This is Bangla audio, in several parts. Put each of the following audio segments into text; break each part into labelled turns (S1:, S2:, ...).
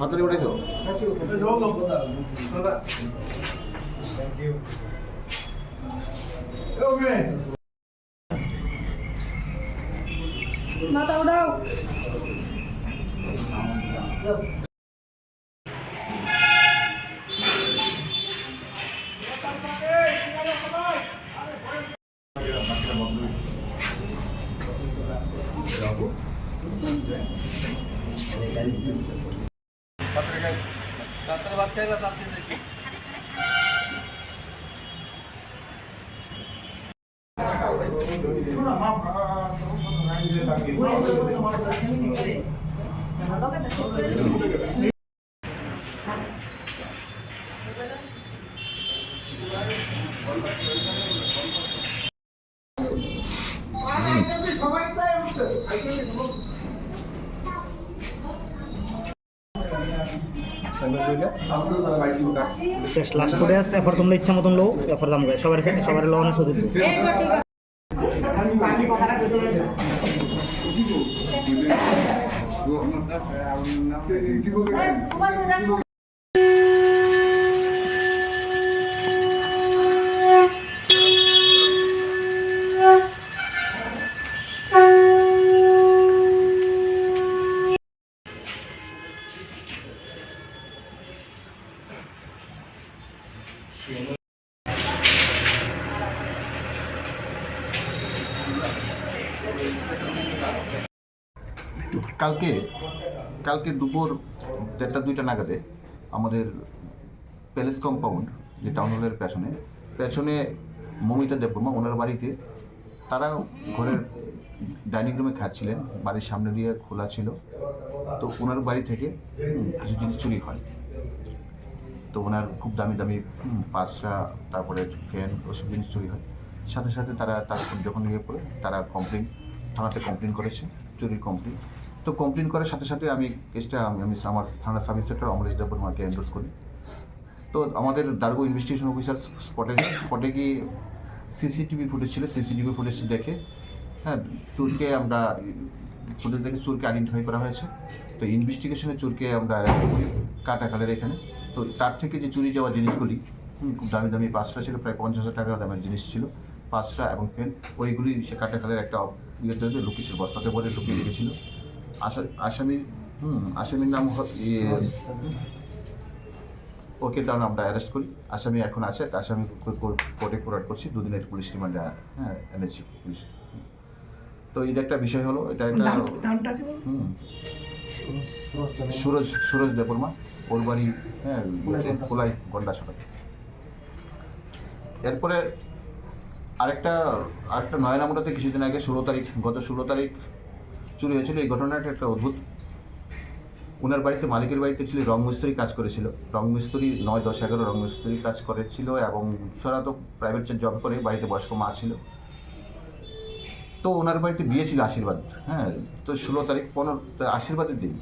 S1: তাড়াতাড়ি উঠেছো
S2: মাথা উঠাও টাকা পাঠিয়ে দেখি
S3: শেষ লাস্ট করে আছে এরপর তোমরা ইচ্ছা মতন লো এরপর দাম গায়ে, সবার সবার লওয়ানো শুধু
S2: এইবার
S1: কালকে কালকে দুপুর দেড়টা, দুইটা নাগাদে আমাদের প্যালেস কম্পাউন্ড যে টাউন হলের পেছনে পেছনে মমিতা দেববর্মা, ওনার বাড়িতে, তারা ঘরের ডাইনিং রুমে খাচ্ছিলেন, বাড়ির সামনে দিয়ে খোলা ছিল। তো ওনার বাড়ি থেকে কিছু জিনিস চুরি হয়। তো ওনার খুব দামি দামি পাঁচরা তারপরে ফ্যান, ওসব জিনিস চুরি হয়। সাথে সাথে তারা তার যখন ইয়ে করে, তারা কমপ্লেন থানাতে কমপ্লেন করেছে চুরির কমপ্লেন তো কমপ্লেন করার সাথে সাথে আমি কেসটা আমি আমি আমার থানা সাব ইন্সপেক্টর অমরেশ দেববর্মাকে এন্ডোর্স করি। তো আমাদের দার্গো ইনভেস্টিগেশন অফিসার স্পটে স্পটে গিয়ে সিসিটিভি ফুটেজ ছিল সিসিটিভি ফুটেজ দেখে হ্যাঁ চোরকে আমরা ফুটেজ দেখে চোরকে আইডেন্টিফাই করা হয়েছে। তো ইনভেস্টিগেশনে চোরকে আমরা করি, কাটা কালের এখানে। তো তার থেকে যে চুরি যাওয়া জিনিসগুলি খুব দামি দামি পাঁচটা ছিল, প্রায় পঞ্চাশ হাজার টাকা দামের জিনিস ছিল। পাঁচটা এবং পেন ওইগুলি সে কাটা কালের একটা ইয়েতে লুকিয়েছিল, বস্তাতে ভরে লুকিয়ে রেখেছিল। আসা আসামির, হুম, আসামির নাম ইয়ে ওকে তাহলে আমরা অ্যারেস্ট করি। আসামি এখন আছে, আসামি কোর্টে ফরওয়ার্ড করছি, দুদিনের পুলিশ রিমান্ডে হ্যাঁ এনেছি পুলিশ। তো এটা একটা বিষয় হলো এটা একটা হুম। সুরজ সুরজ দেববর্মা ওর বাড়ি হ্যাঁ কোলাই গন্ডা সড়ক এরপরে আরেকটা আরেকটা নয়নামুটাতে কিছুদিন আগে ষোলো তারিখ গত ষোলো তারিখ চুরি হয়েছিল। এই ঘটনাটা একটা অদ্ভুত। ওনার বাড়িতে মালিকের বাড়িতে ছিল রং মিস্ত্রি কাজ করেছিল। রং মিস্ত্রি নয় দশ এগারো রং মিস্ত্রি কাজ করেছিল এবং সারা তো প্রাইভেট জব করে বাড়িতে বয়স্ক মা ছিল। তো ওনার বাড়িতে বিয়ে ছিল আশীর্বাদ। হ্যাঁ তো ষোলো তারিখ, পনেরো আশীর্বাদের দিন।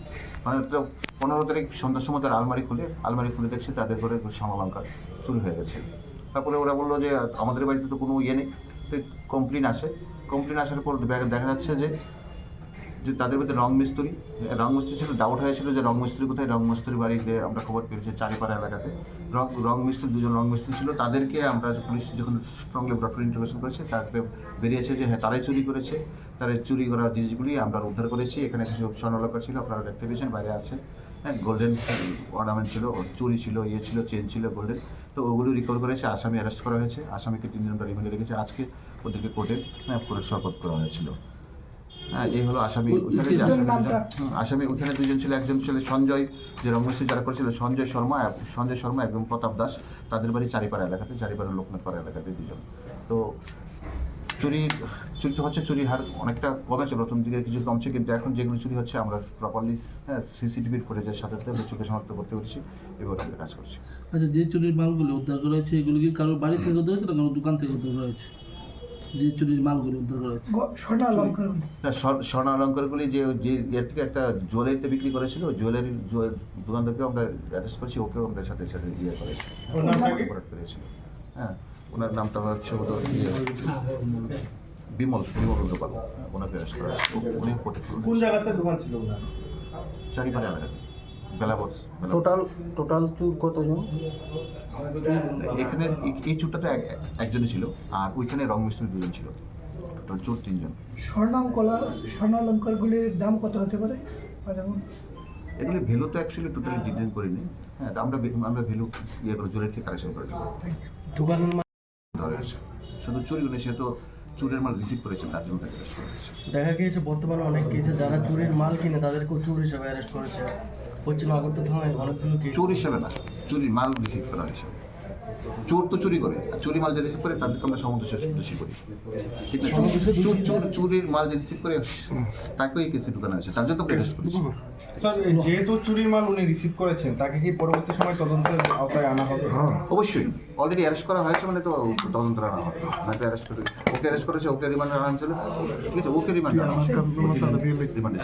S1: মানে তো পনেরো তারিখ সন্ধ্যার সময় তার আলমারি খুলে আলমারি খুলে দেখছে তাদের ঘরে সমালঙ্কার শুরু হয়ে গেছে। তারপরে ওরা বলল যে, আমাদের বাড়িতে তো কোনো ইয়ে নেই। তো কমপ্লেন আসে। কমপ্লেন আসার পর দেখা- যাচ্ছে যে যে তাদের মধ্যে রং মিস্ত্রি রং মিস্ত্রি ছিল ডাউট হয়েছিল যে রং মিস্ত্রি কোথায়, রং মিস্ত্রি বাড়িতে আমরা খবর পেয়েছি চারিপাড়া এলাকাতে। রং রং মিস্ত্রি, দুজন রং মিস্ত্রি ছিল, তাদেরকে আমরা পুলিশ যখন স্ট্রংলি ব্রফর ইন্টারভেশন করেছে, তাতে বেরিয়েছে যে হ্যাঁ তারাই চুরি করেছে। তারা চুরি করা জিনিসগুলি আমরা উদ্ধার করেছি। এখানে কিছু স্বর্ণলকার ছিল, আপনারা দেখতে পেয়েছেন, বাইরে আছে। হ্যাঁ গোল্ডেন অর্নামেন্ট ছিল চুরি ছিল ইয়ে ছিল চেন ছিল গোল্ডেন তো ওগুলো রিকভার করেছে, আসামি অ্যারেস্ট করা হয়েছে। আসামিকে তিন দিন আমরা রিমান্ডে রেখেছি। আজকে ওদেরকে কোর্টে হ্যাঁ পুরো শপথ করা হয়েছিল। হ্যাঁ এই হলো আসামি। ওইখানে যে আসামি আসামি ওইখানে দুজন ছিল একজন ছিল সঞ্জয় যে রঙ্গশ্রী যারা করেছিল সঞ্জয় শর্মা সঞ্জয় শর্মা একদম প্রতাপ দাস তাদের বাড়ি চারিপাড়া এলাকাতে চারিপাড়া লোকনাথপাড়া এলাকাতে দুজন। তো চুরি চুরি তো হচ্ছে চুরির হার অনেকটা কমেছে প্রথম দিকে কিছু কমছে কিন্তু এখন যেগুলো চুরি হচ্ছে আমরা প্রপারলি হ্যাঁ সিসিটিভির ফুটেজের সাথে সাথে চোখে শনাক্ত করতে পেরেছি এবার আমরা কাজ করছি।
S4: আচ্ছা যে চুরির মালগুলো উদ্ধার করা হয়েছে এগুলো কি কারোর বাড়ি থেকে উদ্ধার হয়েছে না কোনো দোকান থেকে উদ্ধার করা হয়েছে? যে চুরির মালগুলো উদ্ধার করা হয়েছে।
S5: সোনা অলঙ্কার
S1: না স্বর্ণ- স্বর্ণ অলঙ্কারগুলি যে যে এর থেকে একটা জুয়েলারিতে বিক্রি করেছিল জুয়েলারি দোকানদারকেও আমরা অ্যারেস্ট করেছি ওকেও আমরা সাথে সাথে ইয়ে করেছি। করেছিল। হ্যাঁ ওনার নামটা হচ্ছে ইয়ে, বিমল বিমল রুদ্রপাল ওনাকে অ্যারেস্ট করা উনি
S6: কোন জায়গাতে দোকান ছিল ওনার?
S1: চারিপাড়ে এলাকাতে বেলাবস।
S5: টোটাল টোটাল চুর কতজন?
S1: এখানে এই- চোরটা তো এক- একজনই ছিল আর ওইখানে রং মিস্ত্রি দুজন ছিল। টোটাল চোর তিনজন।
S6: স্বর্ণাঙ্কলা স্বর্ণালঙ্কারগুলির দাম কত হতে পারে? মূল্য?
S1: এগুলি ভ্যালু তো অ্যাকচুয়ালি টোটালি ডিটেল করিনি। হ্যাঁ তা আমরা ভে- আমরা ভ্যালু ইয়ে করে জোরের থেকে কালেকশন করে আসে। শুধু চুরিগুলো সে তো চুরের মাল রিসিভ করেছে তার জন্য তাকে।
S5: দেখা গিয়েছে বর্তমানে অনেক কেসে যারা চুরির মাল কিনে তাদেরকেও চুর হিসেবে অ্যারেস্ট করেছে। হচ্ছে নগর থানায় অনেকগুলো
S1: চোর হিসেবে না চুরির মাল রিসিভ করা হয়েছে। চোর তো চুরি করে চুরি মাল যে রিসিভ করে তাদেরকে আমরা সমুদ্র দোষী করি। না চোর চোর চুরির মাল যে রিসিভ করে তাকেও এই কেসে ঢুকানো হয়েছে। তার জন্য তো অ্যারেস্ট করেছি।
S7: স্যার যেহেতু চুরির মাল উনি রিসিভ করেছেন তাকে কি পরবর্তী সময় তদন্তের আওতায় আনা হবে?
S1: অবশ্যই। অলরেডি অ্যারেস্ট করা হয়েছে মানে তো তদন্ত আনা হবে। নয়তো অ্যারেস্ট করে ওকে অ্যারেস্ট করেছে ওকে রিমান্ডে আনা হয়েছিল। ঠিক আছে ওকে রিমান্ডে আনা হয়েছে। রিমান্ডে